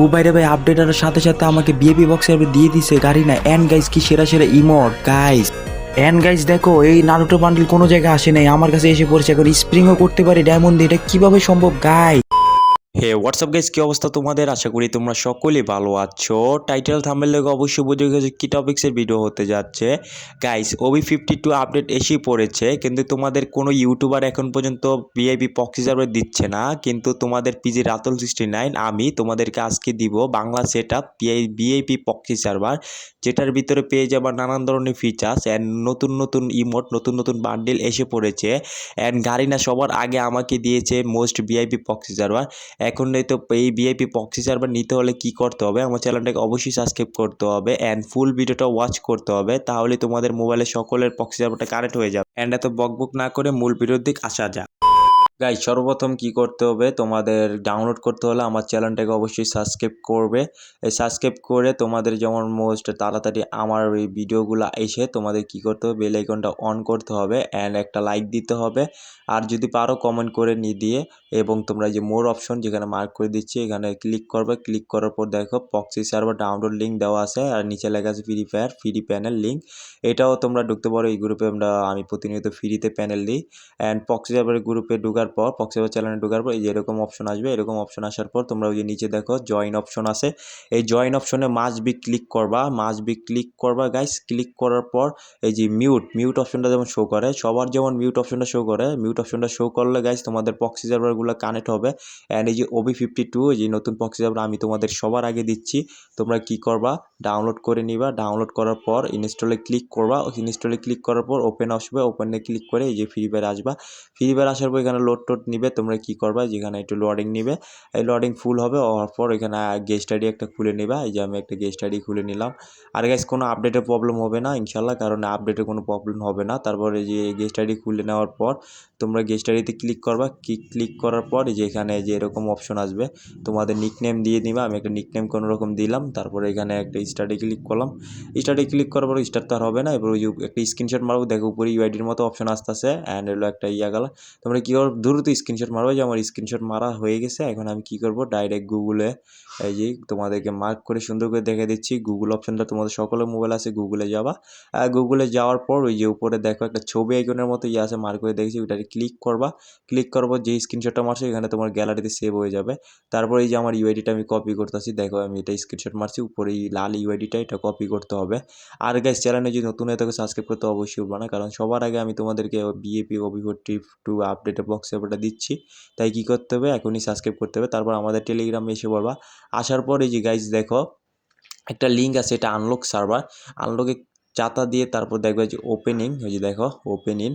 ও বাইরে ভাই আপডেট আর সাথে সাথে আমাকে বিএপি বক্সে দিয়ে দিছে, গাড়ি না। অ্যান্ড গাইস কি সেরা সেরা ইমোট গাইস এন্ড গাইস দেখো, এই নারুটো বান্ডিল কোনো জায়গায় আসে নাই। আমার কাছে এসে পড়ছে, এখন স্প্রিংও করতে পারি ডায়মন্ড এটা কীভাবে সম্ভব গাই হে হোয়াটসঅ্যাপ গাইস কী অবস্থা তোমাদের? আশা করি তোমরা সকলেই ভালো আছো। টাইটেল থাম্বেল লেগে অবশ্যই বুঝে গেছো কি টপিক্সের ভিডিও হতে যাচ্ছে। Guys OB fifty two update এসেই পড়েছে, কিন্তু তোমাদের কোনো ইউটিউবার এখন পর্যন্ত ভিআইপি পক্সি সার্ভার দিচ্ছে না। কিন্তু তোমাদের পিজি রাতুল সিক্সটি নাইন আমি তোমাদেরকে আজকে দিব Bangla set up VIP proxy server যেটার ভিতরে পেয়ে যাবার নানান ধরনের ফিচার্স অ্যান্ড নতুন নতুন ইমোট নতুন নতুন বান্ডিল এসে পড়েছে। অ্যান্ড গাড়িনা সবার আগে আমাকে দিয়েছে মোস্ট ভিআইপি পক্সি সার্ভার এখন তো এই ভিআইপি পক্সি সার্ভার নিতে হলে কি করতে হবে? আমার চ্যানেলটাকে অবশ্যই সাবস্ক্রাইব করতে হবে অ্যান্ড ফুল ভিডিওটা ওয়াচ করতে হবে, তাহলে তোমাদের মোবাইলে সকলের পক্সি সার্ভারটা কানেক্ট হয়ে যাবে। অ্যান্ড এত বকবক না করে মূল ভিডিওর দিক আসা যাক। গাই সর্বপ্রথম কি করতে হবে? তোমাদের ডাউনলোড করতে হলে আমার চ্যানেলটাকে অবশ্যই সাবস্ক্রাইব করবে। এই সাবস্ক্রাইব করে তোমাদের যেমন মোস্ট তাড়াতাড়ি আমার এই ভিডিওগুলো এসে তোমাদের কি করতে হবে? বেল অন করতে হবে অ্যান্ড একটা লাইক দিতে হবে। আর যদি পারো কমেন্ট করে নিয়ে দিয়ে এবং তোমরা যে মোর অপশন যেখানে মার্ক করে দিচ্ছি, এখানে ক্লিক করবে। ক্লিক করার পর দেখো পক্সি সার্ভার ডাউনলোড লিঙ্ক দেওয়া আছে আর নিচে লেখা আছে free fire free panel link এটাও তোমরা ঢুকতে পারো, এই গ্রুপে আমরা, আমি প্রতিনিয়ত ফ্রিতে প্যানেল দিই। অ্যান্ড পক্সি সার্ভারের গ্রুপে ঢোকার পর পক্সি চ্যানেলে ঢোকার পর এই যে এরকম অপশন আসবে, এরকম অপশন আসার পর তোমরা ওই যে নিচে দেখো জয়েন অপশন আছে। এই জয়েন অপশনে মাস বি ক্লিক করবা মাস বি ক্লিক করবা গাইস ক্লিক করার পর এই যে মিউট মিউট অপশনটা যেমন শো করে, সবার যেমন মিউট অপশনটা শো করে মিউট অপশনটা শো করলে গাইস তোমাদের পক্সি সার্ভারগুলো কানেক্ট হবে। অ্যান্ড এই যে ওবি ফিফটি টু এই যে নতুন পক্সি সার্ভার আমি তোমাদের সবার আগে দিচ্ছি, তোমরা কি করবা? ডাউনলোড করে নিবা ডাউনলোড করার পর ইনস্টলে ক্লিক করবা। ইনস্টলে ক্লিক করার পর ওপেন আসবে ওপেনে ক্লিক করে এই যে ফ্রি ফায়ার আসবা। ফ্রি ফায়ার আসার পর এখানে লোড টোড নিবে, তোমরা কি করবা? যেখানে একটু লোডিং নিবে। এই লোডিং ফুল হবে, হওয়ার পর এখানে গেস্ট আইডি একটা খুলে নিবা। এই যে আমি একটা গেস্ট আইডি খুলে নিলাম। আর গাইস কোনো আপডেটের প্রবলেম হবে না ইনশাল্লাহ কারণ আপডেটের কোনো প্রবলেম হবে না। তারপরে যে গেস্ট আইডি খুলে নেওয়ার পর, তোমরা গেস্ট আইডিতে ক্লিক করবা। ক্লিক করার পর যে এখানে যে এরকম অপশন আসবে, তোমাদের নিকনেম দিয়ে নিবা আমি একটা নিকনেম কোনো রকম দিলাম, তারপরে এখানে একটা স্টার্টে ক্লিক করলাম। স্টার্টে ক্লিক করার পর স্টার্ট তো আর হবে না। এবার ওই একটা স্ক্রিনশট মারবো, দেখো উপরে ইউআইডির মতো অপশন আসতেছে অ্যান্ড হলো একটা ইয়া গেল। তোমরা কী করো? দ্রুত স্ক্রিনশট মারবো। যে আমার স্ক্রিনশট মারা হয়ে গেছে, এখন আমি কি করব? ডাইরেক্ট গুগলে এই যে তোমাদেরকে মার্ক করে সুন্দর করে দেখে দিচ্ছি। গুগল অপশনটা তোমাদের সকলের মোবাইল আছে গুগলে যাবা। গুগলে যাওয়ার পর ওই যে উপরে দেখো একটা ছবি আইকনের মতো ইয়ে আছে মার্ক করে দেখেছি ওইটাকে ক্লিক করবা। ক্লিক করব যে স্ক্রিনশটটা মারছো, এখানে তোমার গ্যালারিতে সেভ হয়ে যাবে। তারপর এই যে আমার ইউআইডিটা আমি কপি করতেছি, দেখো আমি এটা স্ক্রিনশট মারছি, উপরে এই লাল ইউআইডিটা এটা কপি করতে হবে। আর গাইস চ্যানেলে যদি নতুন হয়ে থাকে সাবস্ক্রাইব করতে অবশ্যই ভুলবা না, কারণ সবার আগে আমি তোমাদেরকে বিএপি অভিভোট টিপ টু আপডেটের বক্সে ওটা দিচ্ছি। তাই কী করতে হবে? এখনই সাবস্ক্রাইব করতে হবে। তারপর আমাদের টেলিগ্রামে এসে পড়বা আসার পর যে গাইজ দেখো, একটা লিঙ্ক আছে, এটা আনলক সার্ভার আনলকে চাতা দিয়ে তারপর দেখবে যে ওপেনিং ওই যে দেখো ওপেনিং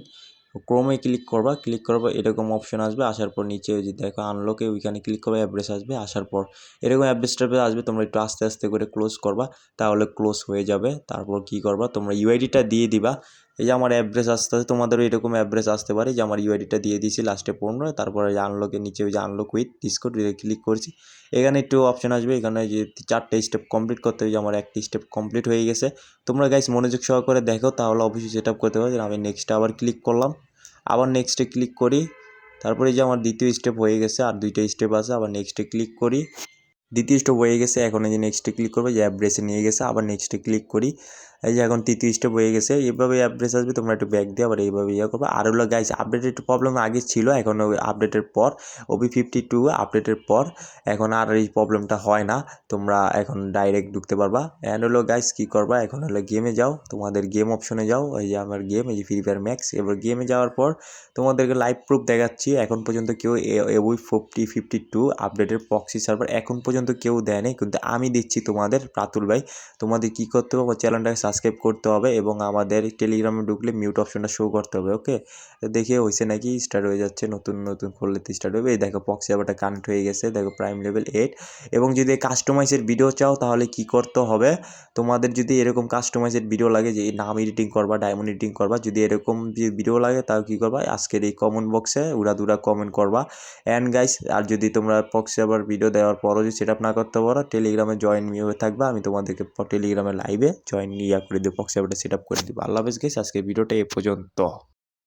ক্রোমে ক্লিক করবা। ক্লিক পর এরকম অপশন আসবে। আসার পর নিচে ওই যে দেখো আনলকে ওইখানে ক্লিক করবে অ্যাড্রেস আসবে। আসার পর এরকম অ্যাড্রেসটা আসবে, তোমরা একটু আস্তে আস্তে করে ক্লোজ করবা। তাহলে ক্লোজ হয়ে যাবে। তারপর কি করবা? তোমরা ইউআইডিটা দিয়ে দিবা। এই যে আমার অ্যাড্রেস আসতে আসতে তোমাদের এরকম অ্যাড্রেস আসতে পারে যে আমার ইউআইডিটা দিয়ে দিয়েছি লাস্টে পনেরো, তারপরে আনলকের নিচে ওই যে আনলক উইথ ডিসকোড ক্লিক করছি। এখানে একটু অপশন আসবে, এখানে যে চারটে স্টেপ কমপ্লিট করতে হবে, যে আমার একটি স্টেপ কমপ্লিট হয়ে গেছে। তোমরা গাইস মনোযোগ সহকারে দেখো, তাহলে অবশ্যই সেট আপ করতে পারো। আমি নেক্সট আবার ক্লিক করলাম। আবার নেক্সটে ক্লিক করি। তারপরে যে আমার দ্বিতীয় স্টেপ হয়ে গেছে, আর দুইটা স্টেপ আছে, আবার নেক্সটে ক্লিক করি। দ্বিতীয় স্টেপ হয়ে গেছে, এখন যে নেক্সটে ক্লিক করবে, যে অ্যাড্রেসে নিয়ে গেছে, আবার নেক্সটে ক্লিক করি। এই যে এখন তৃতীয় স্টেপ হয়ে গেছে এইভাবে অ্যাড্রেস আসবে, তোমরা একটু ব্যাক দিয়ে আবার এইভাবে ইয়ে করবে। আর হলো গাইস আপডেটের একটু প্রবলেম আগে ছিল, এখন আপডেটের পর ওবি ফিফটি টু আপডেটের পর, এখন আর এই প্রবলেমটা হয় না, তোমরা এখন ডাইরেক্ট ঢুকতে পারবা। অ্যান্ড হলো গাইস কী করবা? এখন হলো গেমে যাও, তোমাদের গেম অপশনে যাও, এই যে আমার গেম এই যে ফ্রি ফায়ার ম্যাক্স এবার গেমে যাওয়ার পর, তোমাদেরকে লাইভ প্রুফ দেখাচ্ছি, এখন পর্যন্ত কেউ ওই ফিফটি ফিফটি টু আপডেটের পক্সি সার্ভার এখন পর্যন্ত কেউ দেয়নি কিন্তু আমি দিচ্ছি তোমাদের প্রাতুল ভাই, তোমাদের কী করতে হবে? চ্যানেলটাকে সাবস্ক্রাইব করতে হবে এবং আমাদের টেলিগ্রামে ঢুকলে মিউট অপশনটা শো করতে হবে ওকে দেখে হয়েছে নাকি স্টার্ট হয়ে যাচ্ছে, নতুন নতুন করলে তো স্টার্ট হবে। এই দেখো পক্সি আবারটা কানেক্ট হয়ে গেছে, দেখো প্রাইম লেভেল এইট এবং যদি কাস্টমাইজের ভিডিও চাও, তাহলে কি করতে হবে? তোমাদের যদি এরকম কাস্টমাইজের ভিডিও লাগে যে নাম এডিটিং করবা ডায়মন্ড এডিটিং করবা, যদি এরকম যে ভিডিও লাগে, তাও কী করবা? আজকের এই কমেন্ট বক্সে উড়া দুরা কমেন্ট করবা। অ্যান্ড গাইস আর যদি তোমরা পক্সে আবার ভিডিও দেওয়ার পরও যদি সেট আপ না করতে পারো টেলিগ্রামে জয়েন হয়ে থাকবা। আমি তোমাদেরকে টেলিগ্রামে লাইভে জয়েন ইয়া করে দেবো বক্সে আবার সেট আপ করে দেবো আল্লাহ হাফেজ গেছে আজকে ভিডিওটা এ পর্যন্ত।